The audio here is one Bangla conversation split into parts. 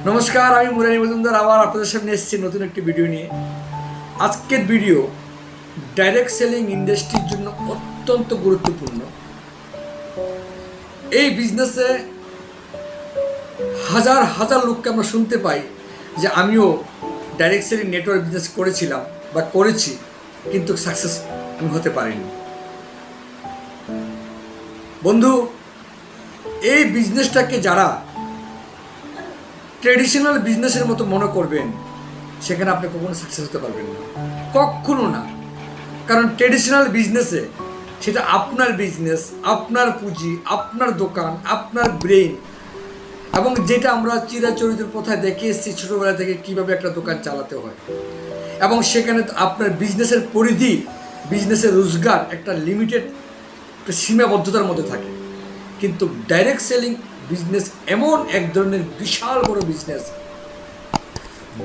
নমস্কার, আমি মুরারি মজুমদার, আবার আপনাদের সামনে এসেছি নতুন একটি ভিডিও নিয়ে। আজকের ভিডিও ডাইরেক্ট সেলিং ইন্ডাস্ট্রির জন্য অত্যন্ত গুরুত্বপূর্ণ। এই বিজনেসে হাজার হাজার লোককে আমরা শুনতে পাই যে আমিও ডাইরেক্ট সেলিং নেটওয়ার্ক বিজনেস করেছিলাম বা করেছি, কিন্তু সাকসেস আমি হতে পারিনি। বন্ধু, এই বিজনেসটাকে যারা ট্রেডিশনাল বিজনেসের মতো মনে করবেন, সেখানে আপনি কখনো সাকসেস হতে পারবেন না। কখনো না। কারণ ট্রেডিশনাল বিজনেসে সেটা আপনার বিজনেস আপনার পুঁজি, আপনার দোকান, আপনার ব্রেইন এবং যেটা আমরা চিরাচরিত প্রথায় দেখে এসেছি ছোটোবেলা থেকে কীভাবে একটা দোকান চালাতে হয়। এবং সেখানে আপনার বিজনেসের পরিধি বিজনেসের রোজগার একটা লিমিটেড একটা সীমাবদ্ধতার মধ্যে থাকে। কিন্তু ডাইরেক্ট সেলিং বিজনেস এমন এক ধরনের বিশাল বড় বিজনেস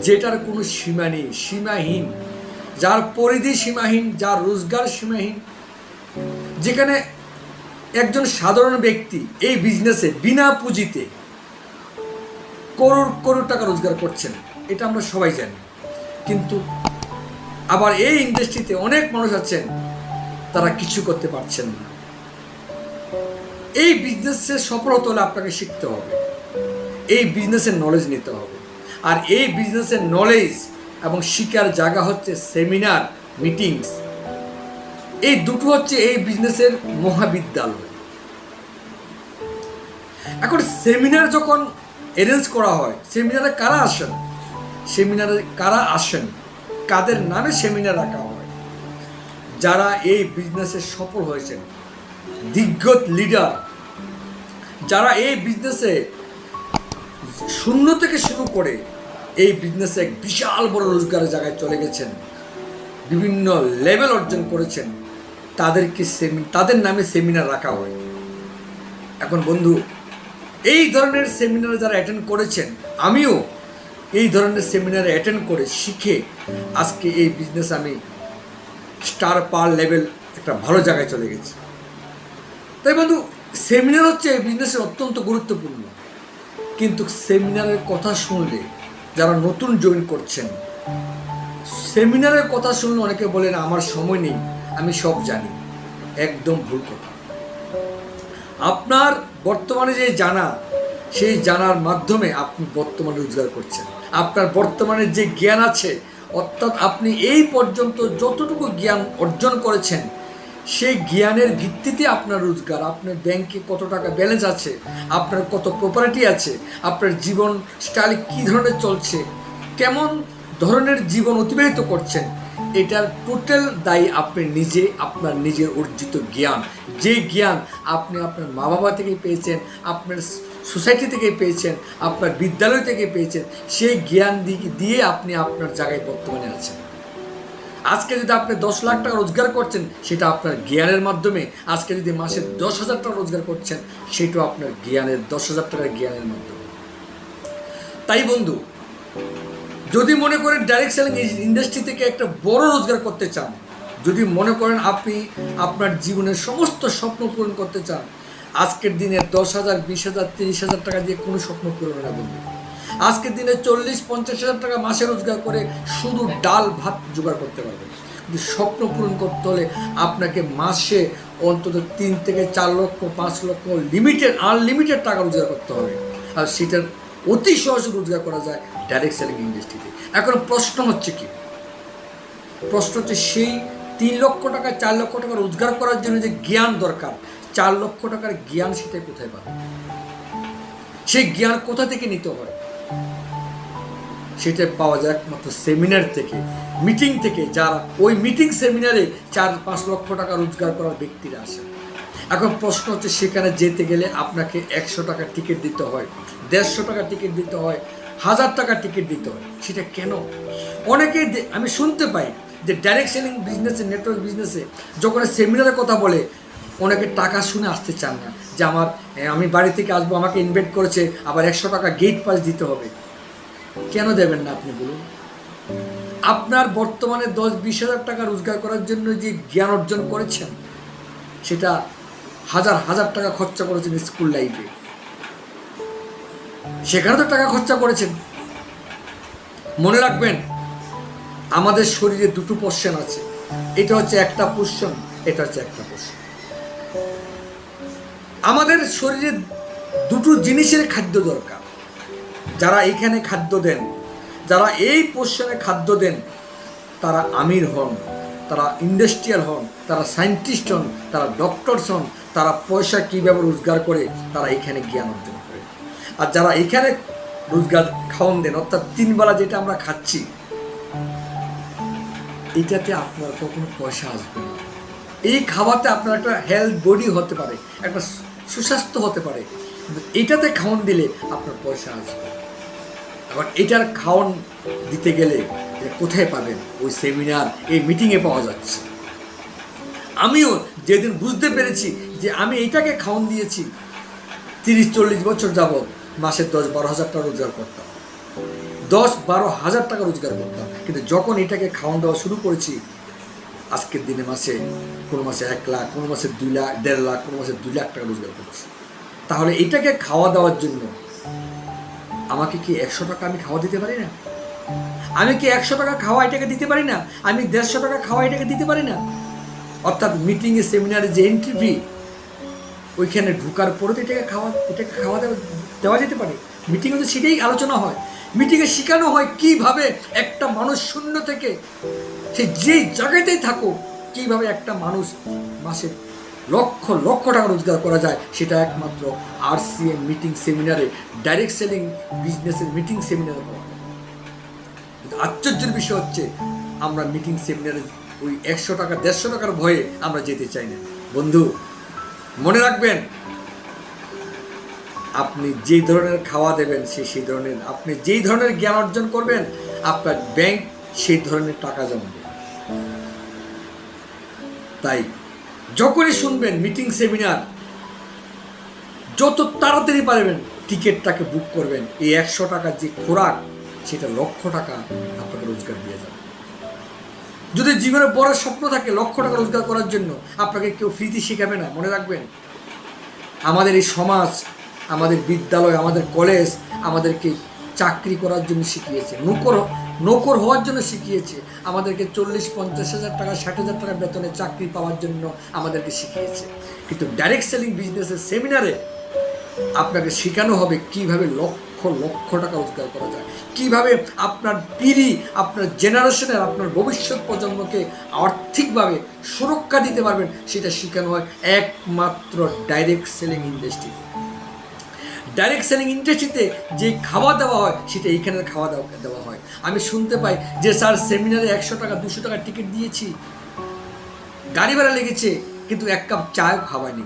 যেটার কোনো সীমা নেই, সীমাহীন। যার পরিধি সীমাহীন, যার রোজগার সীমাহীন। যেখানে একজন সাধারণ ব্যক্তি এই বিজনেসে বিনা পুঁজিতে করোড় করোড় টাকা রোজগার করছেন, এটা আমরা সবাই জানি। কিন্তু আবার এই ইন্ডাস্ট্রিতে অনেক মানুষ আছেন, তারা কিছু করতে পারছেন না। এই বিজনেসে সফল হতে হলে আপনাকে শিখতে হবে। এই বিজনেসের নলেজ নিতে হবে। আর এই বিজনেসের নলেজ এবং শিকার জায়গা হচ্ছে সেমিনার মিটিংস এই দুটো হচ্ছে এই বিজনেসের মহাবিদ্যালয়। এখন সেমিনার যখন অ্যারেঞ্জ করা হয় সেমিনারে কারা আসেন? সেমিনারে কারা আসেন? কাদের নামে সেমিনার রাখা হয়? যারা এই বিজনেসে সফল হয়েছেন দিগ্গত লিডার যারা এই বিজনেসে শূন্য থেকে শুরু করে এই বিজনেসে এক বিশাল বড় রোজগারের জায়গায় চলে গেছেন, বিভিন্ন লেভেল অর্জন করেছেন, তাদেরকে সেমি তাদের নামে সেমিনার রাখা হয়। এখন বন্ধু, এই ধরনের সেমিনারে যারা অ্যাটেন্ড করেছেন, আমিও এই ধরনের সেমিনারে অ্যাটেন্ড করে শিখে আজকে এই বিজনেস আমি স্টার পার লেভেল একটা ভালো জায়গায় চলে গেছি। তাই বন্ধু সেমিনার হচ্ছে এই বিজনেসের অত্যন্ত গুরুত্বপূর্ণ। কিন্তু সেমিনারের কথা শুনলে, যারা নতুন জয়েন করছেন সেমিনারের কথা শুনলে অনেকে বলেন, আমার সময় নেই, আমি সব জানি। একদম ভুল কথা। আপনার বর্তমানে যে জানা, সেই জানার মাধ্যমে আপনি বর্তমানে রোজগার করছেন। আপনার বর্তমানে যে জ্ঞান আছে, অর্থাৎ আপনি এই পর্যন্ত যতটুকু জ্ঞান অর্জন করেছেন সেই জ্ঞানের ভিত্তিতে আপনার রোজগার, আপনার ব্যাংকে কত টাকা ব্যালেন্স আছে, আপনার কত প্রপার্টি আছে, আপনার জীবন স্টাইল কী ধরনের চলছে, কেমন ধরনের জীবন অতিবাহিত করছেন, এটার টোটাল দায়ী আপনি নিজে, আপনার নিজের অর্জিত জ্ঞান। যে জ্ঞান আপনি আপনার মা বাবা থেকে পেয়েছেন, আপনার সোসাইটি থেকে পেয়েছেন, আপনার বিদ্যালয় থেকে পেয়েছেন, সেই জ্ঞান দিয়ে আপনি আপনার জায়গায় বর্তমানে আছেন। আজকে যদি আপনি দশ লাখ টাকা রোজগার করছেন, সেটা আপনার জ্ঞানের মাধ্যমে। আজকে যদি মাসে দশ হাজার টাকা রোজগার করছেন, সেটাও আপনার জ্ঞানের, দশ হাজার টাকার জ্ঞানের মাধ্যমে। তাই বন্ধু, যদি মনে করেন ডাইরেক্ট সেলিং ইন্ডাস্ট্রি থেকে একটা বড় রোজগার করতে চান, যদি মনে করেন আপনি আপনার জীবনের সমস্ত স্বপ্ন পূরণ করতে চান, আজকের দিনে দশ হাজার, বিশ হাজার, তিরিশ হাজার টাকা দিয়ে কোনো স্বপ্ন পূরণ না বন্ধু। আজকের দিনে চল্লিশ, পঞ্চাশ হাজার টাকা মাসে রোজগার করে শুধু ডাল, ভাত জোগাড় করতে পারবেন কিন্তু স্বপ্ন পূরণ করতে হলে আপনাকে মাসে অন্তত তিন থেকে চার লক্ষ, পাঁচ লক্ষ লিমিটেড আনলিমিটেড টাকা রোজগার করতে হবে। আর সেটার অতি সহজে রোজগার করা যায় ডাইরেক্ট সেলিং ইন্ডাস্ট্রিতে এখন প্রশ্ন হচ্ছে কি? প্রশ্ন হচ্ছে সেই তিন লক্ষ টাকা, চার লক্ষ টাকা রোজগার করার জন্য যে জ্ঞান দরকার, চার লক্ষ টাকার জ্ঞান সেটা কোথায় পাবে? সেই জ্ঞান কোথা থেকে নিতে হয় সেটা পাওয়া যায় একমাত্র সেমিনার থেকে মিটিং থেকে, যারা ওই মিটিং সেমিনারে চার পাঁচ লক্ষ টাকা রোজগার করার ব্যক্তিরা আসে। এখন প্রশ্ন হচ্ছে, সেখানে যেতে গেলে আপনাকে একশো টাকা টিকিট দিতে হয়, দেড়শো টাকা টিকিট দিতে হয়, হাজার টাকা টিকিট দিতে হয়, সেটা কেন? অনেকেই আমি শুনতে পাই যে ডাইরেক্ট সেলিং বিজনেসে নেটওয়ার্ক বিজনেসে যখন সেমিনারের কথা বলে, অনেকে টাকা শুনে আসতে চান না যে আমার আমি বাড়ি থেকে আসব, আমাকে ইনভাইট করেছে, আবার একশো টাকা গেট পাস দিতে হবে। কেন দেবেন না আপনি বলুন? আপনার বর্তমানে দশ বিশ হাজার টাকা রোজগার করার জন্য যে জ্ঞান অর্জন করেছেন, সেটা হাজার হাজার টাকা খরচা করেছেন স্কুল লাইফে। সেখানে তো টাকা খরচা করেছেন। মনে রাখবেন, আমাদের শরীরে দুটো পোর্শন আছে। এটা হচ্ছে একটা পোর্শন এটা হচ্ছে একটা পোর্শন আমাদের শরীরে দুটো জিনিসের খাদ্য দরকার। যারা এইখানে খাদ্য দেন, যারা এই পোর্শনে খাদ্য দেন, তারা আমির হন, তারা ইন্ডাস্ট্রিয়াল হন, তারা সায়েন্টিস্ট হন, তারা ডক্টরস হন, তারা পয়সা কীভাবে রোজগার করে, তারা এখানে জ্ঞান অর্জন করে। আর যারা এখানে রোজগার খাওয়ান দেন, অর্থাৎ তিনবেলা যেটা আমরা খাচ্ছি এটাতে আপনার কখনো পয়সা আসবে না। এই খাওয়াতে আপনার একটা হেলথ বডি হতে পারে, একটা সুস্বাস্থ্য হতে পারে এটাতে খাওয়ান দিলে আপনার পয়সা আসবে আবার এটার খাওয়ান দিতে গেলে কোথায় পাবেন? ওই সেমিনার এই মিটিংয়ে পাওয়া যাচ্ছে। আমিও যেদিন বুঝতে পেরেছি যে আমি এটাকে খাওয়ান দিয়েছি, তিরিশ চল্লিশ বছর যাবৎ মাসে দশ বারো হাজার টাকা রোজগার করতাম। দশ বারো হাজার টাকা রোজগার করতাম। কিন্তু যখন এটাকে খাওয়ান দেওয়া শুরু করেছি, আজকের দিনে মাসে কোনো মাসে এক লাখ, কোনো মাসে দুই লাখ, দেড় লাখ, কোনো মাসে দুই লাখ টাকা রোজগার করছি। তাহলে এটাকে খাওয়া দেওয়ার জন্য আমাকে কি একশো টাকা আমি খাওয়া দিতে পারি না? আমি কি একশো টাকা খাওয়া এটাকে দিতে পারি না? আমি দেড়শো টাকা খাওয়া এটাকে দিতে পারি না? অর্থাৎ মিটিংয়ে সেমিনারে যে এন্ট্রি ফি ওইখানে ঢুকার পরে তো এটাকে খাওয়া এটাকে খাওয়া দেওয়া দেওয়া যেতে পারে। মিটিংয়ে তো সেটাই আলোচনা হয়। মিটিংয়ে শেখানো হয় কীভাবে একটা মানুষ শূন্য থেকে সে যেই জায়গাতেই থাকুক, কীভাবে একটা মানুষ মাসে লক্ষ লক্ষ টাকা রোজগার করা যায়, সেটা একমাত্র আর মিটিং সেমিনারে ডাইরেক্ট সেলিং বিজনেসের মিটিং সেমিনারে পাওয়া আশ্চর্যের বিষয় হচ্ছে, আমরা মিটিং সেমিনারে ওই একশো টাকা, দেড়শো টাকার ভয়ে আমরা যেতে চাই না। বন্ধু, মনে রাখবেন, আপনি যেই ধরনের খাওয়া দেবেন, সে সেই ধরনের, আপনি যেই ধরনের জ্ঞান অর্জন করবেন, আপনার ব্যাংক সেই ধরনের টাকা জমবে। তাই যখনই শুনবেন মিটিং সেমিনার যত তাড়াতাড়ি পারবেন টিকিটটাকে বুক করবেন। এই একশো টাকার যে খোরাক, সেটা লক্ষ টাকা আপনাকে রোজগার দিয়ে যাবে। যদি জীবনে বড় স্বপ্ন থাকে লক্ষ টাকা রোজগার করার জন্য, আপনাকে কেউ ফ্রিতে শেখাবে না, মনে রাখবেন? আমাদের এই সমাজ, আমাদের বিদ্যালয়, আমাদের কলেজ আমাদেরকে চাকরি করার জন্য শিখিয়েছে, নৌকর নৌকর হওয়ার জন্য শিখিয়েছে। আমাদেরকে চল্লিশ, পঞ্চাশ হাজার টাকা, ষাট হাজার টাকা বেতনে চাকরি পাওয়ার জন্য আমাদেরকে শিখিয়েছে। কিন্তু ডাইরেক্ট সেলিং বিজনেসের সেমিনারে আপনাকে শেখানো হবে কীভাবে লক্ষ লক্ষ টাকা রোজগার করা যায়। কীভাবে আপনার পিড়ি, আপনার জেনারেশনের আপনার ভবিষ্যৎ প্রজন্মকে আর্থিকভাবে সুরক্ষা দিতে পারবেন, সেটা শেখানো হয় একমাত্র direct selling industry direct selling ইন্ডাস্ট্রিতে যে খাওয়া দাওয়া হয়, সেটা এইখানের খাওয়া দাওয়া, দেওয়া হয়। আমি শুনতে পাই যে স্যার সেমিনারে একশো টাকা, দুশো টাকা টিকিট দিয়েছি। গাড়ি ভাড়া লেগেছে, কিন্তু এক কাপ চা খাওয়ায়নি।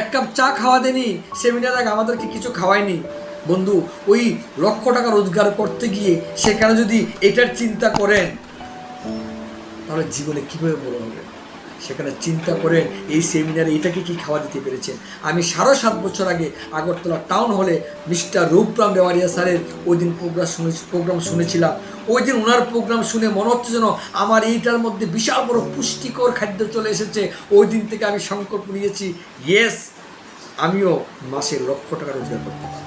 এক কাপ চা খাওয়া দেনি সেমিনার আগে আমাদেরকে কিছু খাওয়ায়নি। বন্ধু, ওই লক্ষ টাকা রোজগার করতে গিয়ে সেখানে যদি এটার চিন্তা করেন, তাহলে জীবনে কীভাবে বড় হবে? সেখানে চিন্তা করেন, এই সেমিনারে এটাকে কি খাওয়া দিতে পেরেছেন? আমি সাড়ে সাত বছর আগে Agartala town hall mister Ruparam Dewaria স্যারের ওই দিন প্রোগ্রাম শুনে প্রোগ্রাম শুনেছিলাম। ওই দিন ওনার প্রোগ্রাম শুনে মনে হচ্ছে যেন আমার এইটার মধ্যে বিশাল বড় পুষ্টিকর খাদ্য চলে এসেছে। ওই দিন থেকে আমি সংকল্প নিয়েছি ইয়েস আমিও মাসে লক্ষ টাকা রোজগার করতে পারি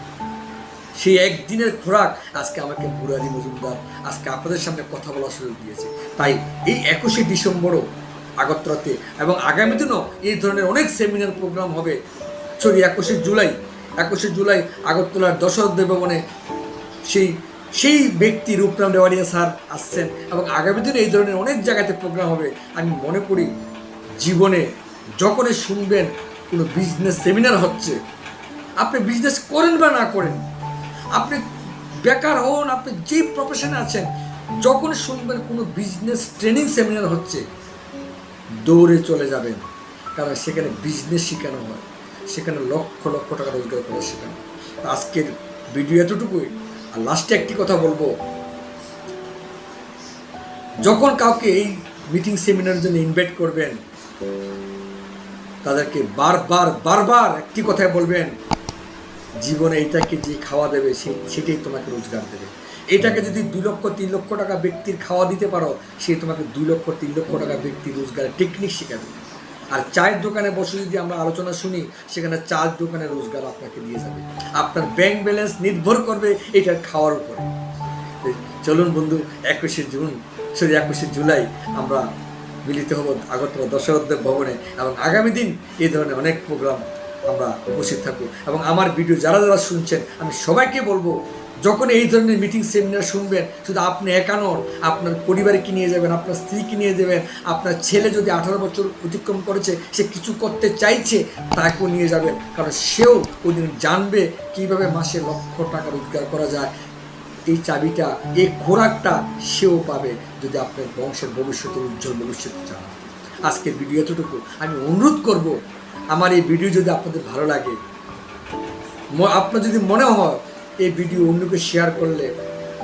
সেই একদিনের খোরাক আজকে আমাকে বুড়ারি মজুমদার, আজকে আপনাদের সামনে কথা বলার সুযোগ দিয়েছে তাই এই একুশে ডিসেম্বরও আগরতলাতে। এবং আগামী দিনও এই ধরনের অনেক সেমিনার প্রোগ্রাম হবে। সরি, একুশে জুলাই একুশে জুলাই আগরতলার দশরথ দেববনে সেই সেই ব্যক্তি রূপরাম দেওয়ারিয়া স্যার আসছেন এবং আগামী দিনে এই ধরনের অনেক জায়গাতে প্রোগ্রাম হবে। আমি মনে করি জীবনে যখনই শুনবেন কোনো বিজনেস সেমিনার হচ্ছে, আপনি বিজনেস করেন বা না করেন, আপনি বেকার হন, আপনি যে প্রফেশনে আছেন যখন শুনবেন কোনো বিজনেস ট্রেনিং সেমিনার হচ্ছে দৌড়ে চলে যাবেন। কারণ সেখানে বিজনেস শেখানো হয়। সেখানে লক্ষ লক্ষ টাকা রোজগার করে শেখানো। আজকের ভিডিও এতটুকুই। আর লাস্টে একটি কথা বলব। যখন কাউকে এই মিটিং সেমিনারের জন্য ইনভাইট করবেন, তাদেরকে বারবার বারবার একটি কথায় বলবেন, জীবনে এটাকে যে খাওয়া দেবে সেটাই তোমাকে রোজগার দেবে। এটাকে যদি দু লক্ষ, তিন লক্ষ টাকা ব্যক্তির খাওয়া দিতে পারো, সে তোমাকে দুই লক্ষ, তিন লক্ষ টাকা ব্যক্তির রোজগারের টেকনিক শেখাবে আর চায়ের দোকানে বসে যদি আমরা আলোচনা শুনি, সেখানে চার দোকানে রোজগার আপনাকে দিয়ে যাবে। আপনার ব্যাংক ব্যালেন্স নির্ভর করবে এটার খাওয়ার উপরে। চলুন বন্ধু, একুশে জুন, সরি, একুশে জুলাই আমরা মিলিত হব আগরতলা দশরথদেব ভবনে এবং আগামী দিন এই ধরনের অনেক প্রোগ্রাম আমরা উপস্থিত থাকব। এবং আমার ভিডিও যারা যারা শুনছেন, আমি সবাইকে বলব যখন এই ধরনের মিটিং সেমিনার শুনবেন, শুধু আপনি একা নন, আপনার পরিবারকে নিয়ে যাবেন, আপনার স্ত্রীকে নিয়ে যাবেন, আপনার ছেলে যদি আঠারো বছর অতিক্রম করেছে, সে কিছু করতে চাইছে, তাকেও নিয়ে যাবেন। কারণ সেও ওই জানবে কীভাবে মাসে লক্ষ টাকা রোজগার করা যায়। এই চাবিটা, এই খোরাকটা সেও পাবে যদি আপনার বংশের ভবিষ্যতের উজ্জ্বল ভবিষ্যৎ চান আজকের ভিডিও এতটুকু। আমি অনুরোধ করব, আমার এই ভিডিও যদি আপনাদের ভালো লাগে আপনার যদি মনে হয় এই ভিডিও অন্যকে শেয়ার করলে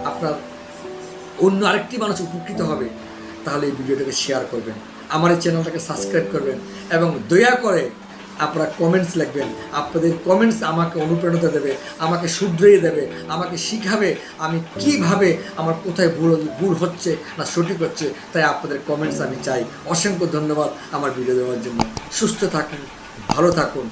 আপনার অন্য আরেকটি মানুষ উপকৃত হবে, তাহলে এই ভিডিওটাকে শেয়ার করবেন। আমার এই চ্যানেলটাকে সাবস্ক্রাইব করবেন এবং দয়া করে আপনারা কমেন্টস লিখবেন। আপনাদের কমেন্টস আমাকে অনুপ্রেরণা দেবে, আমাকে শুধরিয়ে দেবে, আমাকে শিখাবে আমি কীভাবে আমার কোথায় ভুল ভুল হচ্ছে না সঠিক হচ্ছে, তাই আপনাদের কমেন্টস আমি চাই। অসংখ্য ধন্যবাদ আমার ভিডিও দেওয়ার জন্য। সুস্থ থাকুন, ভালো থাকুন।